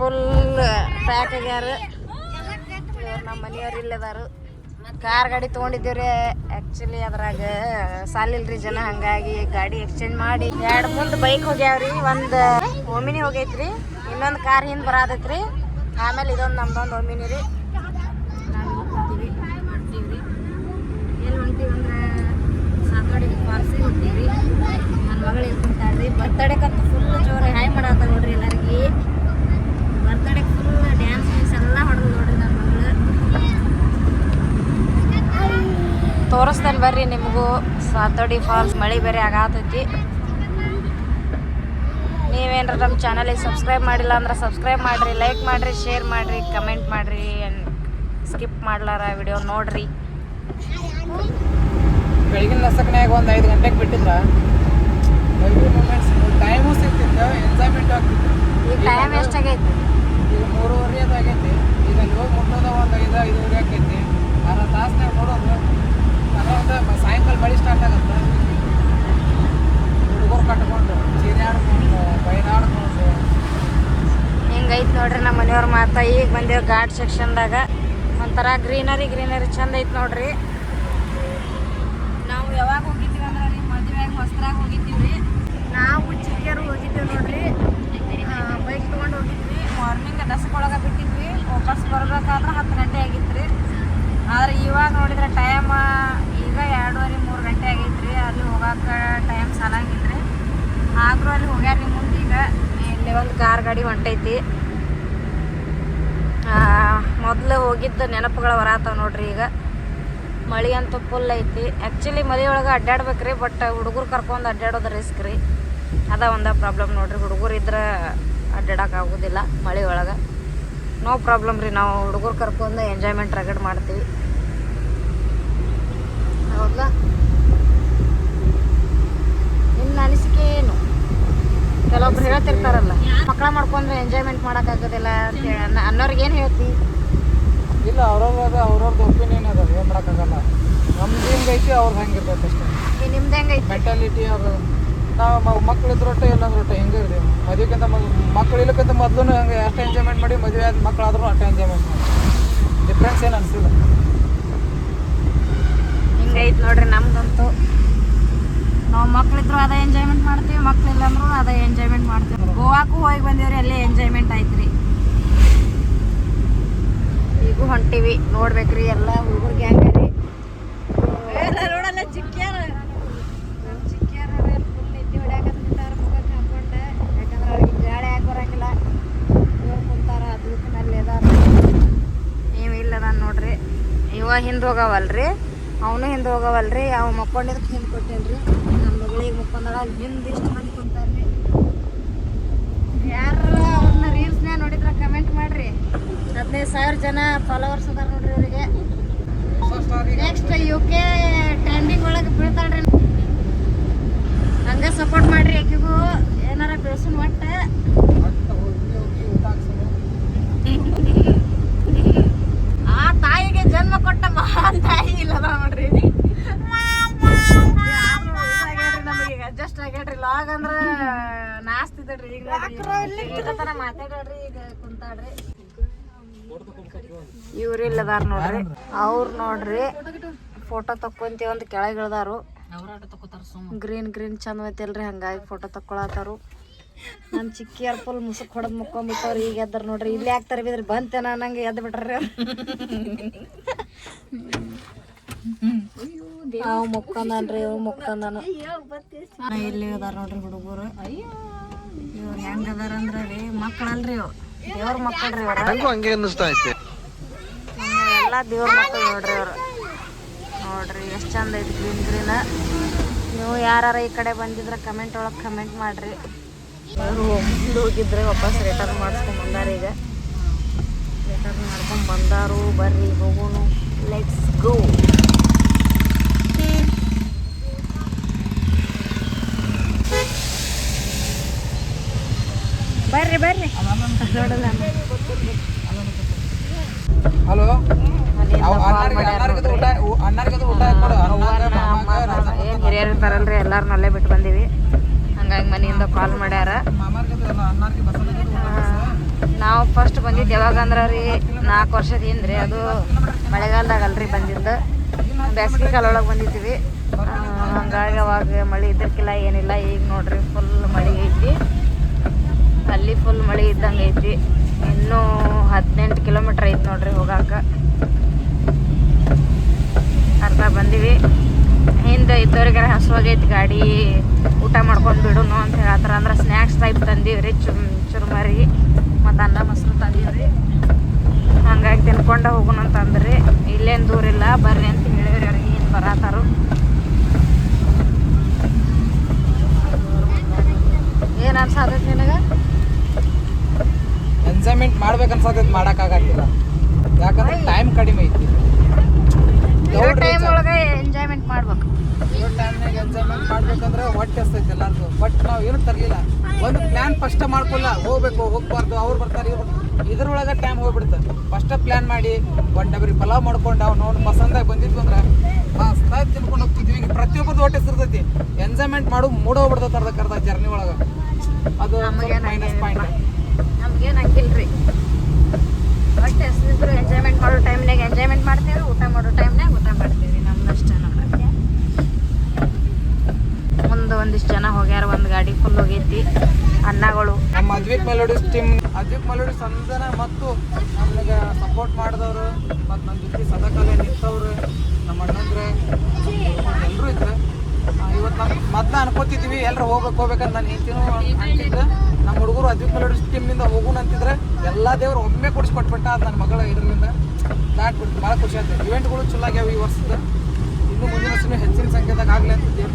Full pack ಆಗ್ಯಾರ ಇವ್ರು ನಮ್ಮ ಮನೆಯವ್ರು ಇಲ್ಲದಾರು ಕಾರ್ ಗಾಡಿ ತೊಗೊಂಡಿದ್ದೀವ್ರಿ ಆ್ಯಕ್ಚುಲಿ ಅದ್ರಾಗ ಸಾಲಿಲ್ರಿ ಜನ, ಹಂಗಾಗಿ ಗಾಡಿ ಎಕ್ಸ್ಚೇಂಜ್ ಮಾಡಿ ಎರಡು ಮುಂದೆ ಬೈಕ್ ಹೋಗ್ಯಾವ್ರಿ, ಒಂದು ಓಮಿನಿ ಹೋಗೈತ್ರಿ, ಇನ್ನೊಂದು ಕಾರ್ ಹಿಂದೆ ಬರಾದೈತ್ರಿ ಆಮೇಲೆ ಇದೊಂದು ನಮ್ದೊಂದು ಒಮಿನಿ ರೀ. ಎಲ್ಲಿ ಹೊಂಟೀವಿ ಅಂದ್ರೆ ಫುಲ್ ಜೋರು ಹಾಯ್ ಮಾಡತ್ತ ನೋಡ್ರಿ ಎಲ್ಲರಿಗೆ ಬರ್ತಡೇಗೆ ಫುಲ್ ಡ್ಯಾನ್ಸ್ ಗೀನ್ಸ್ ಎಲ್ಲ ಹೊಡೆದು ನೋಡ್ರಿ ನನ್ನ ಮಗಳು ತೋರಿಸ್ತೇನೆ ಬರ್ರಿ ನಿಮಗೂ. ಸಾತೋಡಿ ಫಾಲ್ಸ್ ಮಳೆ ಬೇರೆ ಆಗತೈತಿ. ನೀವೇನ್ರ ನಮ್ಮ ಚಾನಲಿಗೆ ಸಬ್ಸ್ಕ್ರೈಬ್ ಮಾಡಿಲ್ಲ ಅಂದ್ರೆ ಸಬ್ಸ್ಕ್ರೈಬ್ ಮಾಡಿರಿ ಲೈಕ್ ಮಾಡಿರಿ ಶೇರ್ ಮಾಡಿರಿ ಕಮೆಂಟ್ ಮಾಡಿರಿ ಸ್ಕಿಪ್ ಮಾಡ್ಲಾರ ವಿಡಿಯೋ ನೋಡ್ರಿ. ಬೆಳಗಿನ ಲಸಕ್ನ್ಯಾಗ ಒಂದು ಐದು ಗಂಟೆಗೆ ಬಿಟ್ಟಿದ್ರ? ಟೈಮು ಸಿಗ್ತಿತ್ತು ಎಂಜಾಯ್ಮೆಂಟ್ ಆಗ್ತಿತ್ತು. ಈಗ ಟೈಮ್ ಎಷ್ಟಾಗೈತಿ? ಈಗ ಮೂರುವರೆ ಅದು ಆಗೈತಿ ಈಗ ಅಲ್ಲಿ ಹೋಗಿ ಮುಟ್ಟೋದ ಒಂದು ಐದು ಐದುವರೆ ಆಕೈತಿ. ಅರ್ಧ ತಾಸ್ನಾಗ ನೋಡೋದು ಮಳೆ ಸ್ಟಾರ್ಟ್ ಆಗತ್ತೆ. ಹುಡುಗರು ಕಟ್ಕೊಂಡು ಚೀರಾಡ್ಕೊಂಡು ಬೈನಾಡ್ಕೊಂಡು ಹಿಂಗೈತೆ ನೋಡ್ರಿ ನಮ್ಮ ಮನೆಯವ್ರ ಮಾತಾ. ಈಗ ಬಂದೇವು ಘಾಟ್ ಸೆಕ್ಷನ್ದಾಗ ಒಂಥರ ಗ್ರೀನರಿ ಗ್ರೀನರಿ ಚಂದ ಐತೆ ನೋಡ್ರಿ. ನಾವು ಯಾವಾಗ ಹೋಗಿದ್ದೀವಿ ಅಂದ್ರೆ ರೀ? ಮದುವೆಯಾಗಿ ಹೊಸದಾಗ ಹೋಗಿದ್ದೀವಿ. ನಾವು ಚಿಕ್ಕರು ಹೋಗಿದ್ದೀವಿ ನೋಡ್ರಿ. ಬೈಕ್ ತೊಗೊಂಡು ಹೋಗಿದ್ವಿ. ಮಾರ್ನಿಂಗ್ ದಸಕೊಳಗೆ ಬಿಟ್ಟಿದ್ವಿ. ವಾಪಸ್ ಬರ್ಬೇಕಾದ್ರೆ ಹತ್ತು ಗಂಟೆ ಆಗಿತ್ತು ರೀ. ಆದ್ರೆ ಇವಾಗ ನೋಡಿದ್ರೆ ಟೈಮ್ ಈಗ ಎರಡೂವರೆ ಮೂರು ಗಂಟೆ ಆಗೈತ್ರಿ ಅಲ್ಲಿ ಹೋಗಕ್ಕೆ ಟೈಮ್ ಸಾಲಂಗಿಲ್ಲ ರೀ ಆದ್ರೂ ಅಲ್ಲಿ ಹೋಗ್ಯಾರ ಮುಂದೆ ಈಗ. ಇಲ್ಲಿ ಒಂದು ಕಾರ್ ಗಾಡಿ ಹೊಂಟೈತಿ. ಮೊದಲು ಹೋಗಿದ್ದ ನೆನಪುಗಳು ಬರತ್ತಾವ ನೋಡ್ರಿ ಈಗ. ಮಳೆ ಅಂತೂ ಫುಲ್ ಐತಿ. ಆ್ಯಕ್ಚುಲಿ ಮಳೆ ಒಳಗೆ ಅಡ್ಡಾಡ್ಬೇಕ್ರಿ ಬಟ್ ಹುಡುಗರು ಕರ್ಕೊಂಡು ಅಡ್ಡಾಡೋದು ರಿಸ್ಕ್ ರೀ. ಅದ ಒಂದು ಪ್ರಾಬ್ಲಮ್ ನೋಡ್ರಿ. ಹುಡುಗರು ಇದ್ರೆ ಆಗೋದಿಲ್ಲ ಮಳೆ ಒಳಗೆ. ನೋ ಪ್ರಾಬ್ಲಮ್ ರೀ. ನಾವು ಹುಡುಗರು ಕರ್ಕೊಂಡು ಎಂಜಾಯ್ಮೆಂಟ್ ರಗಡ್ ಮಾಡ್ತೀವಿ ಹೌದಾ ನಿನ್ನ ಅನಿಸಿಕೆ ಏನು ಕೆಲವೊಬ್ರು ಹೇಳ್ತಿರ್ತಾರಲ್ಲ ಮಕ್ಕಳ ಮಾಡ್ಕೊಂಡ್ರೆ ಎಂಜಾಯ್ಮೆಂಟ್ ಮಾಡೋಕ್ಕಾಗೋದಿಲ್ಲ ಅಂತ ಹೇಳಿ ಅನ್ನೋರ್ಗೆ ಏನು ಹೇಳ್ತಿ? ಇಲ್ಲ ಅವ್ರವ್ರದ ಅವ್ರವ್ರದ್ದು ಒಪಿನಿಯನ್ ಅದ ಏನು ಮಾಡೋಕ್ಕಾಗಲ್ಲ. ನಮ್ದು ಹೆಂಗೈತಿ ಅವ್ರದ್ದು ಹೆಂಗಿರ್ತೈತೆ ಅಷ್ಟೇ. ನಿಮ್ದು ಹೆಂಗೈತಿ ಮೆಂಟಾಲಿಟಿ ಅವ್ರು ನಾವು ಮಕ್ಳಿದ್ರೊಟ್ಟೆ ಇಲ್ಲಂದ್ರೊಟ್ಟೆ ಹಿಂಗೆ ಇರ್ತೀವಿ. ಮದುವೆಗಿಂತ ಮಕ್ಳು ಇಲ್ಲಕ್ಕಿಂತ ಮೊದಲು ಹಂಗೆ ಅಷ್ಟು ಎಂಜಾಯ್ಮೆಂಟ್ ಮಾಡಿ ಮದುವೆ ಆದ ಮಕ್ಕಳಾದ್ರೂ ಅಷ್ಟೇ ಎಂಜಾಯ್ಮೆಂಟ್ ಮಾಡಿ. ಡಿಫ್ರೆನ್ಸ್ ಏನು ಅನಿಸಿಲ್ಲ. ಹಿಂಗೈತೆ ನೋಡ್ರಿ ನಮ್ದಂತೂ ನಾವು ಮಕ್ಳಿದ್ರು ಅದ ಎಂಜಾಯ್ಮೆಂಟ್ ಮಾಡ್ತೀವಿ ಮಕ್ಳಿಲ್ಲ ಅಂದ್ರೂ ಅದೇ ಎಂಜಾಯ್ಮೆಂಟ್ ಮಾಡ್ತೀವಿ. ಗೋವಾಕ್ಕೂ ಹೋಗಿ ಬಂದಿವ್ರಿ ಅಲ್ಲಿ ಎಂಜಾಯ್ಮೆಂಟ್ ಆಯ್ತ್ರಿ. ಈಗೂ ಹೊಂಟಿವಿ ನೋಡ್ಬೇಕ್ರಿ ಎಲ್ಲ ಹುಡುಗರು ಗ್ಯಾಂಗ್ ರೀ ನೋಡಲ್ಲ ಚಿಕ್ಕ್ಯಾರ. ಚಿಕ್ಕ್ಯಾರ ಫುಲ್ ನಿದ್ದೆ ಹೊಡ್ಯಾಕತ್ತಿರ್ತಾರ ಮುಖಕ್ಕೆ ಹಾಕೊಂಡೆ ಯಾಕಂದ್ರೆ ಅವ್ರಿಗೆ ಗಾಳಿ ಹಾಕಿ ಬರಂಗಿಲ್ಲ. ಇವ್ರು ಕುಂತಾರ ದೂಕಿನಲ್ಲಿ ಅದಾರ ನೀವು ಇಲ್ಲದ ನೋಡ್ರಿ. ಇವ ಹಿಂದೆ ಹೋಗವಲ್ರಿ. ಅವನು ಹಿಂದೆ ಹೋಗವಲ್ರಿ. ಅವ ಮಕ್ಕೊಂಡಿದ್ದಕ್ಕೆ ಹಿಂದೆ ಕೊಟ್ಟೇನ್ರಿ. ಅಲ್ಲಿ ಹಿಂದೆ ಎಷ್ಟು ಮಂದಿ ಕುಂತಾರ್ರಿ? ಯಾರ ಅವ್ರನ್ನ ನೋಡಿದ್ರ ಕಮೆಂಟ್ ಮಾಡ್ರಿ. ಹದಿನೈದು ಸಾವಿರ ಜನ ಫಾಲೋವರ್ಸ್ ಅದಾರ ನೋಡ್ರಿ ಅವರಿಗೆ ನೆಕ್ಸ್ಟ್ ಯು ಕೆ ಟ್ರೆಂಡಿಂಗ್ ಒಳಗೆ ಬೀಳ್ತಾಳ್ರಿ. ಹಂಗ ಸಪೋರ್ಟ್ ಮಾಡ್ರಿ ಆಕಿಗೂ ಏನಾರ ಬೆಳ್ಸುನ್ ಒಟ್ಟ. ಆ ತಾಯಿಗೆ ಜನ್ಮ ಕೊಟ್ಟ ಮಹಾನ್ ತಾಯಿ ಇಲ್ಲದ ನೋಡ್ರಿ. ಆಗ್ಯಾಡ್ರಿ ಲಾಗ್ ಅಂದ್ರ ನಾಸ್ತಿದ್ರಿ ಈಗ ಮಾತಾಡ್ರಿ ಈಗ ಕುಂತಾಡ್ರಿ. ಇವ್ರು ಇಲ್ಲದಾರ ನೋಡ್ರಿ. ಅವ್ರ ನೋಡ್ರಿ ಫೋಟೋ ತಕ್ಕೊಂತಿ ಒಂದ್ ಕೆಳಗೆ ಇಳ್ದಾರು ಗ್ರೀನ್ ಗ್ರೀನ್ ಚಂದ ಐತಿಲ್ರಿ ಹಂಗಾಗಿ ಫೋಟೋ ತಕ್ಕೊಳತಾರು. ನಮ್ಮ ಚಿಕ್ಕಿಯರ್ ಫುಲ್ ಮುಸುಕ್ ಹೊಡೆದ್ ಮುಕ್ಕೊಂಬಿಟ್ಟವ್ರಿ ಈಗ ಎದ್ದಾರ ನೋಡ್ರಿ. ಇಲ್ಲಿ ಯಾಕೆ ಬಿದ್ರಿ ಬಂತೇನ ನಂಗೆ ಎದ್ದು ಬಿಟ್ರಿ ಅವ್ ಮುಕ್ಕೊಂದನ್ರಿ ಇವ್ ಮುಕ್ಕೊಂದನು ಇಲ್ಲಿ ಅದಾರ ನೋಡ್ರಿ ಹುಡುಗರು? ಇವ್ರು ಹೆಂಗ ಅದಾರ ಅಂದ್ರ ರೀ ಮಕ್ಕಳಲ್ರಿ ಇವ್ ದೇವ್ರ ಮಕ್ಕಳ್ರಿ ಇವ್ರ. ಹಂಗೆ ಅನ್ನಿಸ್ತಾ ಐತೆ. ಎಲ್ಲ ದೇವ್ರ ಮಕ್ಕಳು ನೋಡ್ರಿ ಅವ್ರು ನೋಡ್ರಿ ಎಷ್ಟು ಚಂದ ಐತಿ ಗ್ರೀನ್ ಗ್ರೀನ್ ನೀವು ಯಾರ ಈ ಕಡೆ ಬಂದಿದ್ರೆ ಕಮೆಂಟ್ ಒಳಗೆ ಕಮೆಂಟ್ ಮಾಡ್ರಿ. ಅವರು ಹೋಗಿದ್ರೆ ವಾಪಸ್ ರಿಟರ್ನ್ ಮಾಡಿಸ್ಕೊಂಡ್ ಬಂದಾರ ಈಗ. ರಿಟರ್ನ್ ಮಾಡ್ಕೊಂಡ್ ಬಂದಾರು ಬರ್ರಿ ಹೋಗೋನು. ಲೆಟ್ಸ್ ಗೋ ಬರ್ರಿ ಬರ್ರಿ ಹಲೋ ಮನೆಯಿಂದ ಅವ್ call ಅಣ್ಣಾರ್ಗೆ ಮಾಡ್ಯಾರ ಅಣ್ಣಾರ್ಗೆ ಊಟ ಅಣ್ಣಾರ್ಗೆ ಊಟ ಕೊಡು ಅಣ್ಣಾರ್ಗೆ ಹಲೋ ಏನು ಹಿರಿಯರು ಇರ್ತಾರಲ್ರಿ ಎಲ್ಲಾರನ್ನೂ ಅಲ್ಲೇ ಬಿಟ್ಟು ಬಂದೀವಿ. ಹಂಗಾಗಿ ಮನೆಯಿಂದ ಕಾಲ್ ಮಾಡ್ಯಾರ. ನಾವು ಫಸ್ಟ್ ಬಂದಿದ್ದು ಯಾವಾಗ ಅಂದ್ರೆ ರೀ ನಾಲ್ಕು ವರ್ಷದ ಹಿಂದ್ರಿ. ಅದು ಮಳೆಗಾಲದಾಗ ಅಲ್ರಿ ಬಂದಿದ್ದು. ಬೇಸಿಗೆ ಕಾಲೊಳಗೆ ಬಂದಿದ್ದೀವಿ. ಹಂಗಾಗಿ ಅವಾಗ ಮಳೆ ಇದ್ದಕ್ಕಿಲ್ಲ ಏನಿಲ್ಲ. ಈಗ ನೋಡ್ರಿ ಫುಲ್ ಮಳೆ ಐತಿ. ಅಲ್ಲಿ ಫುಲ್ ಮಳೆ ಇದ್ದಂಗೆ ಐತಿ. ಇನ್ನೂ ಹದಿನೆಂಟು ಕಿಲೋಮೀಟ್ರ್ ಐತಿ ನೋಡ್ರಿ ಹೋಗಾಕ. ಅರ್ಧ ಬಂದೀವಿ. ಹಿಂದೆ ಇದ್ದವ್ರಿಗೆ ಹಸುವಾಗೈತಿ ಗಾಡಿ, ಊಟ ಮಾಡ್ಕೊಂಡು ಬಿಡುನು ಅಂತ ಹೇಳತ್ತಾರ. ಅಂದ್ರೆ ಸ್ನ್ಯಾಕ್ಸ್ ಟೈಪ್ ತಂದೀವ್ರಿ ಚುಮ್ ಚುರುಮರಿ ಮತ್ತು ಅನ್ನ ಮೊಸರು ತಂದೀವ್ರಿ. ಹಂಗಾಗಿ ತಿನ್ಕೊಂಡ ಹೋಗೋಣ ಅಂತಂದ್ರಿ ಇಲ್ಲೇನು ದೂರಿಲ್ಲ. ಬರ್ರಿ ಅಂತ ಹೇಳಿವ್ರಿ ಅವ್ರಿಗೆ ಏನು ಬರತ್ತಾರು ಏನು ಅನ್ಸಾದೈತಿ ನಿನಗೆ? ಎಂಜಾಯ್ಮೆಂಟ್ ಮಾಡ್ಬೇಕು ಅನ್ಸತೈತಿ ಮಾಡಕ್ಕಾಗತ್ತಿಲ್ಲ ಯಾಕಂದ್ರೆ ಟೈಮ್ ಕಡಿಮೆ ಐತಿ. ಟೈಮ್ ಒಳಗೆ ಎಂಜಾಯ್ಮೆಂಟ್ ಮಾಡ್ಬೇಕು. ಟೈಮ್ನಾಗ ಎಂಜಾಯ್ಮೆಂಟ್ ಮಾಡ್ಬೇಕಂದ್ರೆ ಹೊಟ್ಟೆ ಹಸ್ತೈತಿ ಎಲ್ಲಾರ್ದು ಬಟ್ ನಾವು ಏನು ತರಲಿಲ್ಲ. ಒಂದು ಪ್ಲಾನ್ ಫಸ್ಟ್ ಮಾಡ್ಕೊಲ್ಲ ಹೋಗ್ಬೇಕು ಹೋಗ್ಬಾರ್ದು ಅವ್ರು ಬರ್ತಾರೆ ಇವ್ರು ಇದ್ರೊಳಗೆ ಟೈಮ್ ಹೋಗ್ಬಿಡ್ತದೆ ಫಸ್ಟ್ ಪ್ಲಾನ್ ಮಾಡಿ ಒಂದು ಡಬರಿ ಪಲಾವ್ ಮಾಡ್ಕೊಂಡು ಅವ್ನು ಅವ್ನು ಪಸಂದಾಗಿ ಬಂದಿದ್ವು ಅಂದ್ರೆ ಮಸ್ತಾಗಿ ತಿನ್ಕೊಂಡು ಹೋಗ್ತಿದ್ವಿ. ಈಗ ಪ್ರತಿಯೊಬ್ಬರದ್ದು ಹೊಟ್ಟೆ ಸಿರ್ತೈತಿ ಎಂಜಾಯ್ಮೆಂಟ್ ಮಾಡು ಮೂಡ ಹೋಗ್ಬಿಡ್ತೈತೆ ಅರ್ಧ ಕರ್ದ ಜರ್ನಿ ಒಳಗೆ. ಅದು ಮೈನಸ್ ಪಾಯಿಂಟ್ ನಮ್ಗೇನು ಹಂಗಿಲ್ರಿ ಹೆಸರಿದ್ರು ಎಂಜಾಯ್ಮೆಂಟ್ ಮಾಡೋ ಟೈಮ್ನಾಗ ಎಂಜಾಯ್ಮೆಂಟ್ ಮಾಡ್ತೀವಿ ಊಟ ಮಾಡೋ ಟೈಮ್ನಾಗ ಊಟ ಮಾಡ್ತೀವಿ ನಮ್ದು ಅಷ್ಟೇ ನೋಡ್ರಿ ಮುಂದೆ ಒಂದಿಷ್ಟು ಜನ ಹೋಗ್ಯಾರ ಒಂದು ಗಾಡಿ ಫುಲ್ ಹೋಗೈತಿ ಅನ್ನಗಳು ನಮ್ಮ Advik melodies team Malli melodies ಮತ್ತು ನಮಗೆ ಸಪೋರ್ಟ್ ಮಾಡಿದವರು ಮತ್ತು ನನ್ನ ಜೊತೆ ಸದಾಕಾಲ ನಿಂತವ್ರು, ನಮ್ಮ ಅಣ್ಣಂದ್ರೆ ಎಲ್ಲರೂ ಇದ್ರು ಇವತ್ತು ನಮ್ಮ ಮತ್ತೆ ಅನ್ಕೋತಿದ್ವಿ ಎಲ್ಲರೂ ಹೋಗ್ಬೇಕು, ಹೋಗ್ಬೇಕಂತ ನಾನು ಹೆಂಡ್ತಿನೂ ಅಂತಿದ್ದೆ ನಮ್ಮ ಹುಡುಗರು ಅದ್ವಿಕ್ ಮಲ್ಲಿ ಟೀಮ್ನಿಂದ ಹೋಗೋಣ ಅಂತಿದ್ರೆ ಎಲ್ಲ ದೇವರು ಒಮ್ಮೆ ಕೊಡಿಸ್ಕೊಟ್ಬಿಟ್ಟ ಅದು ನನ್ನ ಮಗಳ ಇದರಿಂದ ದಾಟ್ಬಿಡ್ತು ಭಾಳ ಖುಷಿ ಆಯ್ತು. ಇವೆಂಟ್ಗಳು ಚಲೋ ಆಗ್ಯಾವ ಈ ವರ್ಷದ. ಇನ್ನು ಮುಂದಿನ ವರ್ಷನೂ ಹೆಚ್ಚಿನ ಸಂಖ್ಯೆದಾಗ ಆಗಲಿ ಅಂತ ದೇವ್ರು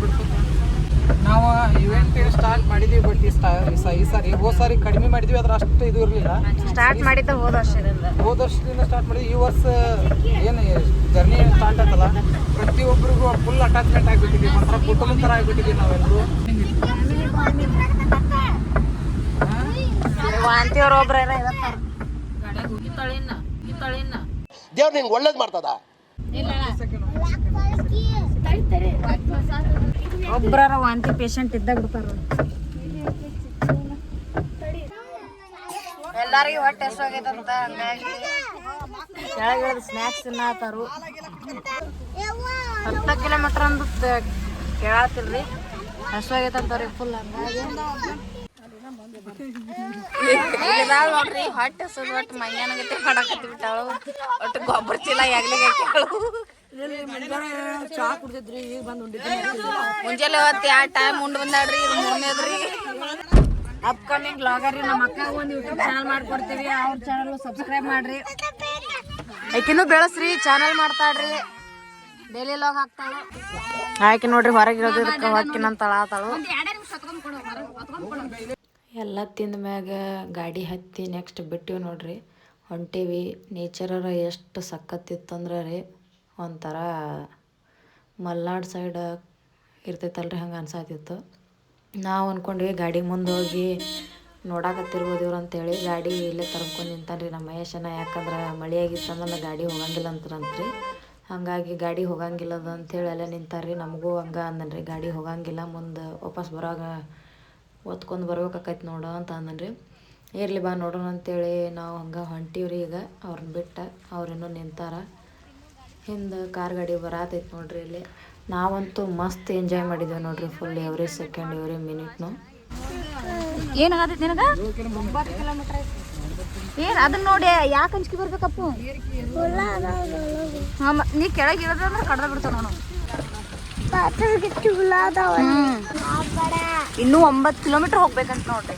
ನಾವು ಇವೆಂಟ್ ಸ್ಟಾರ್ಟ್ ಮಾಡಿದ್ವಿ ಬಟ್ ಈ ಸ್ಟಾ ಈ ಸ- ಈ ಸಾರಿ ಹೋದ ಸಾರಿ ಕಡಿಮೆ ಮಾಡಿದ್ವಿ ಅದ್ರ ಅಷ್ಟು ಇದು ಇರಲಿಲ್ಲ. ಸ್ಟಾರ್ಟ್ ಮಾಡಿದ್ದ ಹೋದ ವರ್ಷದಿಂದ. ಹೋದ ವರ್ಷದಿಂದ ಸ್ಟಾರ್ಟ್ ಮಾಡಿದ್ವಿ ಈ ವರ್ಷ ಏನು ಜರ್ನಿ ಸ್ಟಾರ್ಟ್ ಆಯ್ತಲ್ಲ ಪ್ರತಿಯೊಬ್ಬರಿಗೂ ಫುಲ್ ಅಟ್ಯಾಚ್ಮೆಂಟ್ ಆಗಿಬಿಟ್ಟಿದ್ವಿ ಮಾತ್ರ ಕುಟುಂಬ ಥರ ಆಗಿಬಿಟ್ಟಿದ್ವಿ ನಾವೆಲ್ಲರೂ. ವಾಂತಿಯವ್ರ ಒಬ್ರ ಇರ್ತಾರ ಗಾಡ್ಯಾಗ ಹೋಗಿತ್ತಾಳಿನ್ನ ಹೋಗಿತ್ತಾಳಿನ್ನ ದೇವ್ರು ನಿಂಗೆ ಒಳ್ಳೇದು ಮಾಡ್ತದ? ಒಬ್ರಾರ ವಾಂತಿ ಪೇಷಂಟ್ ಇದ್ದ ಬಿಡ್ತಾರ ಎಲ್ಲಾರಿಗೂ ಹೊಟ್ಟೆ ಹಸುವಾಗೈತಂತ ಹಂಗಾಗಿ ಕೆಳಗಿಳಿದ ಸ್ನ್ಯಾಕ್ಸ್ ತಿನ್ನತಾರು. ಹತ್ತ ಕಿಲೋಮೀಟರ್ ಅಂದು ಕೇಳತ್ತಿಲ್ರಿ ಹಸುವಾಗೈತಂತವ್ರಿ ಫುಲ್ ಹಂಗಾಗಿ. ಇಲ್ಲಿದಾಳ್ ನೋಡ್ರಿ ಹೊಟ್ಟೆ ಹಸುದ ಒಟ್ಟು ಮೈಯಾನಗತ್ತೆ ಮಾಡಾಕತ್ತಿ ಬಿಟ್ಟಾಳು. ಒಟ್ಟು ಗೊಬ್ಬರ ಚೀಲ ಹಾಕ್ಯಾಳು. ಮುಂಜಾನೆ ಹೊತ್ತು ಯಾವ ಟೈಮ್ ಉಂಡು ಬಂದಾಡ್ರಿ ಇದು ಮೂರನೇದ್ರಿ ಅಪ್ಕಮಿಂಗ್ ಬ್ಲಾಗರ್ ರೀ ನಮ್ಮ ಅಕ್ಕ ಒಂದು ಯೂಟ್ಯೂಬ್ ಚಾನಲ್ ಮಾಡ್ಕೊಡ್ತೀವಿ. ಅವ್ರ ಚಾನಲ್ ಸಬ್ಸ್ಕ್ರೈಬ್ ಮಾಡ್ರಿ. ಆಕಿನೂ ಬೆಳೆಸ್ರಿ ಚಾನಲ್ ಮಾಡ್ತಾಳ್ರಿ. ಡೈಲಿ ಲಾಗ್ ಹಾಕ್ತಾಳೆ. ಆಕಿ ನೋಡ್ರಿ ಹೊರಗೆ ಇರೋದಕ್ಕೆ ಹೊಕ್ಕಿನಂತಾಳ ಆತಾಳು. ಎಲ್ಲ ತಿಂದ ಮ್ಯಾಗ ಗಾಡಿ ಹತ್ತಿ ನೆಕ್ಸ್ಟ್ ಬಿಟ್ಟಿವಿ ನೋಡ್ರಿ. ಹೊಂಟೀವಿ. ನೇಚರ ಎಷ್ಟು ಸಖತ್ತಿತ್ತಂದ್ರೆ ರೀ. ಒಂಥರ ಮಲ್ನಾಡು ಸೈಡ್ ಇರ್ತೈತಲ್ರಿ ಹಂಗೆ ಅನ್ಸಾತಿತ್ತು. ನಾವು ಅಂದ್ಕೊಂಡ್ವಿ ಗಾಡಿ ಮುಂದೆ ಹೋಗಿ ನೋಡಾಕತ್ತಿರ್ಬೋದು ಇವ್ರು ಅಂತೇಳಿ. ಗಾಡಿ ಇಲ್ಲೇ ತರ್ಕೊಂಡು ನಿಂತಾನ್ರಿ ನಮ್ಮ ಮಹೇಶನ ಯಾಕಂದ್ರೆ ಮಳೆ ಆಗಿತ್ತು ಸಂಬಂಧ ಗಾಡಿ ಹೋಗಂಗಿಲ್ಲ ಅಂತಂತ್ರಿ ಹಾಗಾಗಿ ಗಾಡಿ ಹೋಗಂಗಿಲ್ಲದ ಅಂಥೇಳಿ ಅಲ್ಲೇ ನಿಂತಾರ್ರಿ. ನಮಗೂ ಹಂಗೆ ಅಂದನ್ರಿ. ಗಾಡಿ ಹೋಗಂಗಿಲ್ಲ, ಮುಂದೆ ವಾಪಸ್ ಬರೋವಾಗ ಒತ್ಕೊಂಡು ಬರ್ಬೇಕಾಕೈತಿ ನೋಡು ಅಂತ ಅಂದನ್ರಿ. ಇರಲಿ ಬಾ ನೋಡೋಣ ಅಂತೇಳಿ ನಾವು ಹಂಗೆ ಹೊಂಟೀವ್ರಿ ಈಗ. ಅವ್ರನ್ನ ಬಿಟ್ಟು ಅವ್ರೇನೋ ನಿಂತಾರ. ಹಿಂದೆ ಕಾರ್ ಗಾಡಿ ಬರತೈತೆ ನೋಡ್ರಿ ಇಲ್ಲಿ. ನಾವಂತೂ ಮಸ್ತ್ ಎಂಜಾಯ್ ಮಾಡಿದ್ದೇವೆ ನೋಡ್ರಿ ಫುಲ್ ಎವ್ರಿ ಸೆಕೆಂಡ್ ಎವ್ರಿ ಮಿನಿಟ್ನು ಏನಾಗತೈತಿ ನಿನಗ? ಏನ್ ಅದನ್ನ ನೋಡಿ ಯಾಕೆ ಹಂಚ್ಕಿ ಬರ್ಬೇಕಪ್ಪು? ಹಾ, ನೀ ಕೆಳಗೆ ಇರೋದಂದ್ರೆ ಕಡ್ದ ಬಿಡ್ತಾವ ನಾನು. ಇನ್ನೂ ಒಂಬತ್ತು ಕಿಲೋಮೀಟರ್ ಹೋಗ್ಬೇಕಂತ ನೋಡ್ರಿ.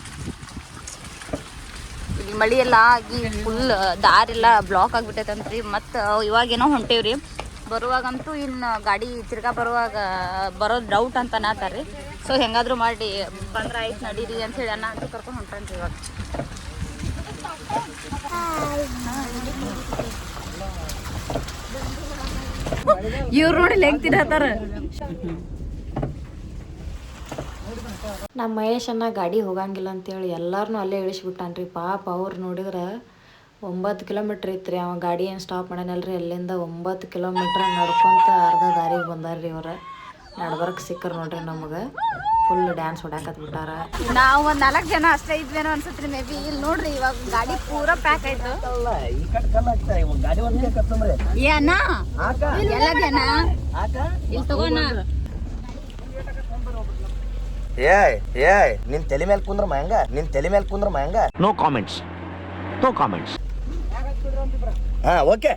ಮಳಿ ಎಲ್ಲ ಆಗಿ ಫುಲ್ ದಾರೆಲ್ಲ ಬ್ಲಾಕ್ ಆಗಿಬಿಟ್ಟೈತಂತ್ರಿ. ಮತ್ತು ಇವಾಗೇನೋ ಹೊಂಟೇವ್ರಿ. ಬರುವಾಗಂತೂ ಇನ್ನು ಗಾಡಿ ತಿರ್ಗಾ ಬರುವಾಗ ಬರೋದು ಡೌಟ್ ಅಂತ ಅನ್ನತ್ತಾರ್ರಿ ಸೊ ಹೆಂಗಾದರೂ ಮಾಡಿ, ಬಂದ್ರೆ ಆಯ್ತು ನಡೀರಿ ಅಂತ ಹೇಳಿ ಅನ್ನ ಅಂತ ಕರ್ಕೊಂಡು ಹೊಂಟ್ರಂತ ಇವಾಗ. ಇವ್ರು ನೋಡಿ ಹೆಂಗ್ ತಿನ್ನತ್ತಾರ ನಮ್ಮ ಮಹೇಶನ್ನ ಗಾಡಿ ಹೋಗಂಗಿಲ್ಲ ಅಂತೇಳಿ ಎಲ್ಲರನ್ನೂ ಅಲ್ಲೇ ಇಳಿಸ್ಬಿಟ್ಟಾನ್ರಿ. ಪಾಪ ಅವ್ರು ನೋಡಿದ್ರೆ ಒಂಬತ್ತು ಕಿಲೋಮೀಟ್ರ್ ಇತ್ತು ಅವ ಗಾಡಿ ಏನು ಸ್ಟಾಪ್ ಮಾಡ್ಯಾನಲ್ರಿ ಅಲ್ಲಿಂದ ಒಂಬತ್ತು ಕಿಲೋಮೀಟ್ರ್ ನಡ್ಕೊಂತ ಅರ್ಧ ದಾರಿಗೆ ಬಂದಾರ್ರಿ ಅವ್ರು ನಡ್ಬರ್ಕ್ ಸಿಕ್ಕರ್ ನೋಡ್ರಿ ನಮಗೆ. ಫುಲ್ ಡ್ಯಾನ್ಸ್ ಹೊಡ್ಯಾಕತ್ ಬಿಟ್ಟಾರ. ನಾವು ಒಂದ್ ನಾಲ್ಕು ಜನ ಅಷ್ಟೇ ಇದ್ವೇನೋ ಅನ್ಸತ್ರಿ ಮೇ ಬಿ. ಇಲ್ಲಿ ನೋಡ್ರಿ ಇವಾಗ ಗಾಡಿ ಪೂರ ಪ್ಯಾಕ್ ಆಯ್ತು. ಏನ ಎಲ್ಲದೇನ ಇಲ್ಲಿ ತಗೋಣ ಏಯ್ ಏಯ್ ನಿನ್ ತಲೆ ಮೇಲೆ ಕುಂದ್ರ ಮಹಂಗ ನಿನ್ ತಲೆ ಮೇಲೆ ಕುಂದ್ರ ಮಹಂಗ ನೋ ಕಾಮೆಂಟ್ಸ್ ನೋ ಕಾಮೆಂಟ್ಸ್ ಹಾ ಓಕೆ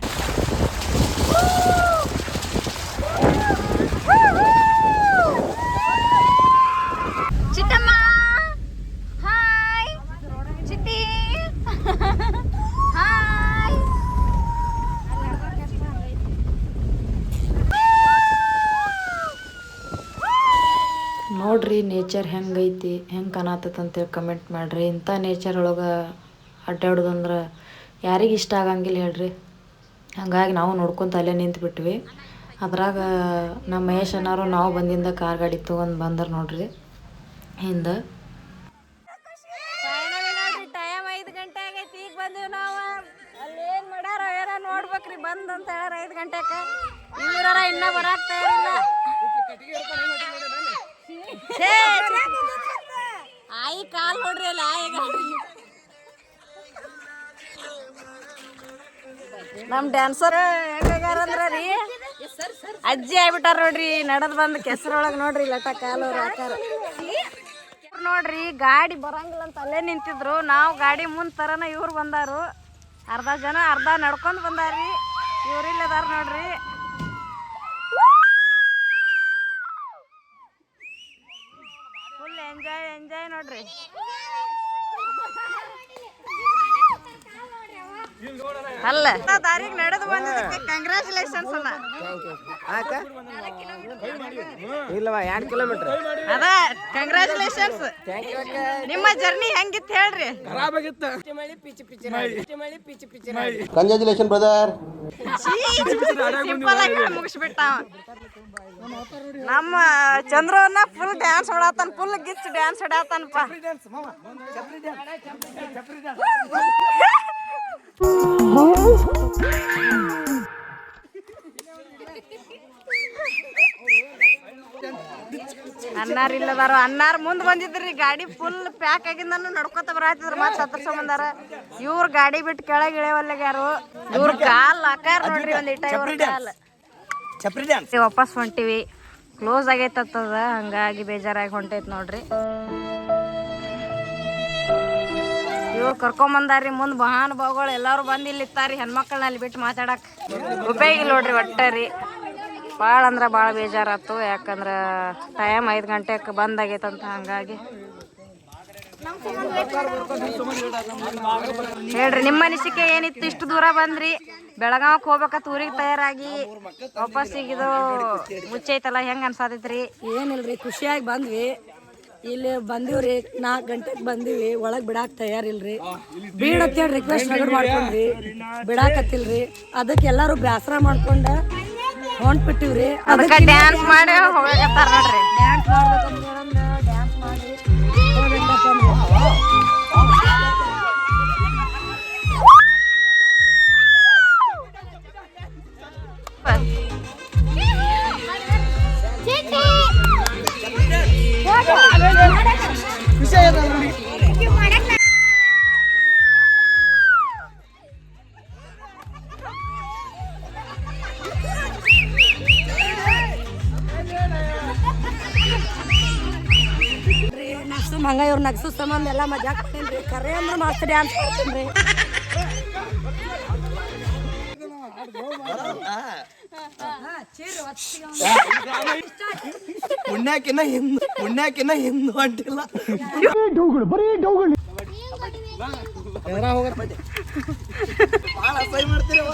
ನೋಡ್ರಿ ನೇಚರ್ ಹೆಂಗೈತಿ ಹೆಂಗೆ ಕಾಣತ್ತಂತೇಳಿ ಕಮೆಂಟ್ ಮಾಡಿರಿ. ಇಂಥ ನೇಚರ್ ಒಳಗೆ ಅಡ್ಡಾಡೋದಂದ್ರೆ ಯಾರಿಗೆ ಇಷ್ಟ ಆಗಂಗಿಲ್ಲ ಹೇಳ್ರಿ. ಹಂಗಾಗಿ ನಾವು ನೋಡ್ಕೊತ ಅಲ್ಲೇ ನಿಂತ್ಬಿಟ್ವಿ. ಅದ್ರಾಗ ನಮ್ಮ ಮಹೇಶ್ ಅನ್ನೋರು ನಾವು ಬಂದಿಂದ ಕಾರ್ ಗಾಡಿ ತೊಗೊಂಡು ಬಂದರು ನೋಡ್ರಿ. ಹಿಂದೆ ಬಂದ್ ಅಂತ ಹೇಳ್ಯಾರ ಐದು ಇವ್ರಾರ ಇನ್ನ ಬರಾಕ್ ತಯಾರಿಲ್ಲ. ಆಯಿ ಕಾಲ್ ನೋಡ್ರಿ ಅಲ್ಲ ಗಾಡಿ ನಮ್ ಡ್ಯಾನ್ಸರ್ ಹೆಂಗಾರಂದ್ರ ರೀ? ಅಜ್ಜಿ ಆಗ್ಬಿಟ್ಟಾರ ನೋಡ್ರಿ ನಡದ್ ಬಂದ್ ಕೆಸರೊಳಗ್ ನೋಡ್ರಿ ಲಟ ಕಾಲು ಹಾಕಾರ ನೋಡ್ರಿ ಗಾಡಿ ಬರಂಗಿಲ್ಲ ಅಂತ ಅಲ್ಲೇ ನಿಂತಿದ್ರು. ನಾವು ಗಾಡಿ ಮುಂದ್ ತರನ ಇವ್ರು ಬಂದಾರು. ಅರ್ಧ ಜನ ಅರ್ಧ ನಡ್ಕೊಂಡ್ ಬಂದಾರಿ. ಇವ್ರಿಲ್ಲದಾರ ನೋಡ್ರಿ ಫುಲ್ ಎಂಜಾಯ್ ಎಂಜಾಯ್ ನೋಡ್ರಿ. ಅಲ್ಲ ದಾರಿಗೆ ನಡೆದು ಬಂದಿದ್ದಕ್ಕೆ ಕಂಗ್ರಾಚುಲೇಷನ್ಸ್ ಅಲ್ಲ. ಇಲ್ಲವಾ ಎರಡು ಕಿಲೋಮೀಟರ್ ಅದ ಕಂಗ್ರಾಚುಲೇಷನ್ಸ್ ನಿಮ್ಮ ಜರ್ನಿ ಹೆಂಗಿತ್ತು ಹೇಳ್ರಿ. ಕಂಗ್ರಾಚುಲೇಷನ್ ಬ್ರದರ್ ಸಿಂಪಲ್ ಆಗಿ ಮುಗಿಸ್ಬಿಟ್ಟ. ನಮ್ಮ ಚಂದ್ರವನ್ನ ಫುಲ್ ಡ್ಯಾನ್ಸ್ ಹೊಡಾತನ್ ಫುಲ್ ಗಿಚ್ ಡ್ಯಾನ್ಸ್ ಹೊಡಾತಾನಪ್ಪ. ಅನ್ನಾರ್ ಇಲ್ಲದಾರ ಅನ್ನಾರ್ ಮುಂದ್ ಬಂದಿದ್ರಿ ಗಾಡಿ ಫುಲ್ ಪ್ಯಾಕ್ ಆಗಿಂದನು ನಡ್ಕೊತ ಬರಾತಿದ್ರ ಮತ್ತೆ ಹತ್ರ ಬಂದಾರ ಇವ್ರ ಗಾಡಿ ಬಿಟ್ಟು ಕೆಳಗೆ ಒಳ್ಳೆಗ್ಯಾರು ಇವ್ರ ಕಾಲ್ ಆಕಾರ ನೋಡ್ರಿ ಒಂದ್ ಇಟ್ಟ ಇವ್ರ ಕಾಲ್. ಚಪ್ರಿ ಡ್ಯಾನ್ಸ್ ವಾಪಸ್ ಹೊಂಟಿವಿ. ಕ್ಲೋಸ್ ಆಗೈತದ ಹಂಗಾಗಿ ಬೇಜಾರಾಗಿ ಹೊಂಟೈತ್ ನೋಡ್ರಿ. ಇವ್ರು ಕರ್ಕೊಂಬಂದಾರಿ ಮುಂದ್ ಮಹಾನುಭಾವಗಳು ಎಲ್ಲಾರು ಬಂದ್ ಇಲ್ಲಿ ಇತ್ತಾರಿ ಹೆಣ್ಮಕ್ಳನ್ನ ಅಲ್ಲಿ ಬಿಟ್ಟು ಮಾತಾಡಕ್. ಉಪಯೋಗ ನೋಡ್ರಿ ಒಟ್ಟರಿ. ಭಾಳ ಅಂದ್ರ ಭಾಳ ಬೇಜಾರಾತು, ಯಾಕಂದ್ರ ಟೈಮ್ ಐದು ಗಂಟೆಗೆ ಬಂದ್ ಆಗೈತಂತ ಹಂಗಾಗಿ. ಹೇಳ್ರಿ ನಿಮ್ಮ ಅನಿಸಿಕೆ ಏನಿತ್ತು? ಇಷ್ಟು ದೂರ ಬಂದ್ರಿ. ಬೆಳಗಾವಕ್ಕೆ ಹೋಗ್ಬೇಕತ್ ಊರಿಗೆ ತಯಾರಾಗಿ ವಾಪಸ್ ಈಗ ಇದು ಮುಚ್ಚೈತಲ್ಲ ಹೆಂಗ್ ಅನ್ಸಾತೈತ್ರಿ? ಏನಿಲ್ರಿ ಖುಷಿಯಾಗಿ ಬಂದ್ವಿ. ಇಲ್ಲಿ ಬಂದಿವ್ರಿ ನಾಲ್ಕು ಗಂಟೆಗೆ ಬಂದಿವಿ ಒಳಗೆ ಬಿಡಾಕ್ ತಯಾರಿಲ್ರಿ. ಬೀಳತ್ತೇಳಿ ರಿಕ್ವೆಸ್ಟ್ ಮಾಡ್ಕೊಂಡ್ರಿ ಬಿಡಾಕತ್ತಿಲ್ರಿ. ಅದಕ್ಕೆ ಎಲ್ಲರೂ ಬೇಸರ ಮಾಡ್ಕೊಂಡ ಹೊಂಟ್ಬಿಟ್ಟಿವ್ರಿ ಅದಕ್ಕೆ ಡ್ಯಾನ್ಸ್ ಮಾಡಿ ನೋಡ್ರಿ. ಡ್ಯಾನ್ಸ್ ಮಾಡ್ಬೇಕಂತ ಹೇಳಂದ ಡ್ಯಾನ್ಸ್ ಮಾಡಿ ಹೋಗ್ಬೇಕಂತ ಸಂಬಂಧ ಎಲ್ಲ ಮಜಾ ಕೊಟ್ಟೇನ್ರಿ ಕರೆ ಅಂದ್ರೆ ಮಸ್ತ್ ಡ್ಯಾನ್ಸ್ ಹಿಂದು, ಪುಣ್ಯಾಕಿನ್ನ ಹಿಂದ್ ಪುಣ್ಯಾಕಿನ್ನ ಡೌಗಳು ಹೊಂಟಿಲ್ಲ ಭಾಳ ಅಸಹ್ಯ ಮಾಡ್ತೀರವ್ವ.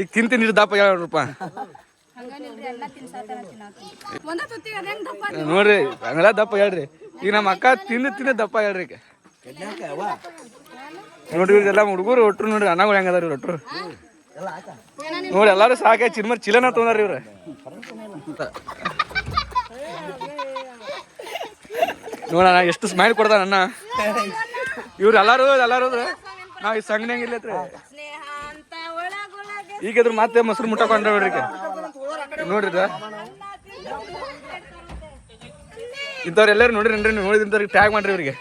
ಈಗ ತಿಂತೀನಿ ದಪ್ಪ ಏಳು ರೂಪಾಯಿ ನೋಡ್ರಿ, ಹಂಗಲ್ಲ ದಪ್ಪ ಹೇಳ್ರಿ. ಈಗ ನಮ್ಮ ಅಕ್ಕ ತಿಂದು ತಿಂದು ದಪ್ಪ ಹೇಳ್ರಿ ಈಗ. ನೋಡ್ರಿ ಇವ್ರೆಲ್ಲ ಹುಡುಗರು ಒಟ್ರು ನೋಡ್ರಿ ಅನ್ನಗಳು ಹೆಂಗದಾರ ಇವ್ರು ಒಟ್ರು ನೋಡಿ ಎಲ್ಲಾರು ಸಾಕೆ ಚಿನ್ಮರ್ ಚಿಲನ ತೊಂದ್ರಿ ಇವ್ರ. ನೋಡಣ ಎಷ್ಟು ಸ್ಮೈಲ್ ಕೊಡ್ತಾನ ಅಣ್ಣ. ಇವ್ರು ಎಲ್ಲಾರು ಎಲ್ಲಾರು ನಾವ್ ಈ ಸಂಘ ಇಲ್ಲತ್ರಿ. ಈಗ ಮತ್ತೆ ಮೊಸರು ಮುಟ್ಟಕೊಂಡ್ರೆ ನೋಡ್ರಿ ಈಗ. ನೋಡ್ರಿ. ಇಂಥವ್ರು ಎಲ್ಲರೂ ನೋಡ್ರಿ ನೋಡ್ರಿ ನೋಡಿದಂಥವ್ರಿಗೆ ಟ್ಯಾಗ್ ಮಾಡ್ರಿ ಇವ್ರಿಗೆ.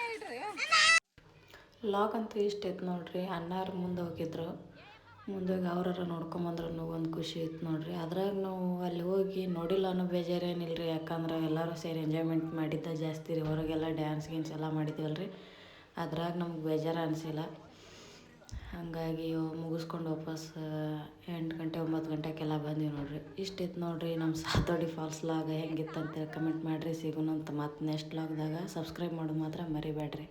ಲಾಗ್ ಅಂತೂ ಇಷ್ಟ ಇತ್ತು ನೋಡ್ರಿ. ಅಣ್ಣಾರು ಮುಂದೆ ಹೋಗಿದ್ರು. ಮುಂದೆ ಹೋಗಿ ಅವ್ರಾರ ನೋಡ್ಕೊಂಬಂದ್ರೆ ಒಂದು ಖುಷಿ ಇತ್ತು ನೋಡ್ರಿ. ಅದ್ರಾಗ ನಾವು ಅಲ್ಲಿ ಹೋಗಿ ನೋಡಿಲ್ಲ ಅನ್ನೋ ಬೇಜಾರೇನಿಲ್ಲ ರೀ ಯಾಕಂದ್ರೆ ಎಲ್ಲರೂ ಸೇರಿ ಎಂಜಾಯ್ಮೆಂಟ್ ಮಾಡಿದ್ದ ಜಾಸ್ತಿ ರೀ. ಹೊರಗೆಲ್ಲ ಡ್ಯಾನ್ಸ್ ಗೀನ್ಸ್ ಎಲ್ಲ ಮಾಡಿದ್ದೀವಲ್ಲ ರೀ ಅದ್ರಾಗ ನಮ್ಗೆ ಬೇಜಾರು ಅನಿಸಿಲ್ಲ. ಹಾಗಾಗಿ ಮುಗಿಸ್ಕೊಂಡು ವಾಪಸ್ ಎಂಟು ಗಂಟೆ, ಒಂಬತ್ತು ಗಂಟೆಗೆಲ್ಲ ಬಂದೀವಿ ನೋಡಿರಿ. ಇಷ್ಟಿತ್ತು ನೋಡಿರಿ ನಮ್ಮ ಸಾತೋಡಿ ಫಾಲ್ಸ್ ಲಾಗ ಹೆಂಗಿತ್ತು ಅಂತೇಳಿ ಕಮೆಂಟ್ ಮಾಡಿರಿ. ಸಿಗೋಣಂತ ಮತ್ತು ನೆಕ್ಸ್ಟ್ ಲಾಗ್ದಾಗ ಸಬ್ಸ್ಕ್ರೈಬ್ ಮಾಡೋದು ಮಾತ್ರ ಮರಿಬೇಡ್ರಿ.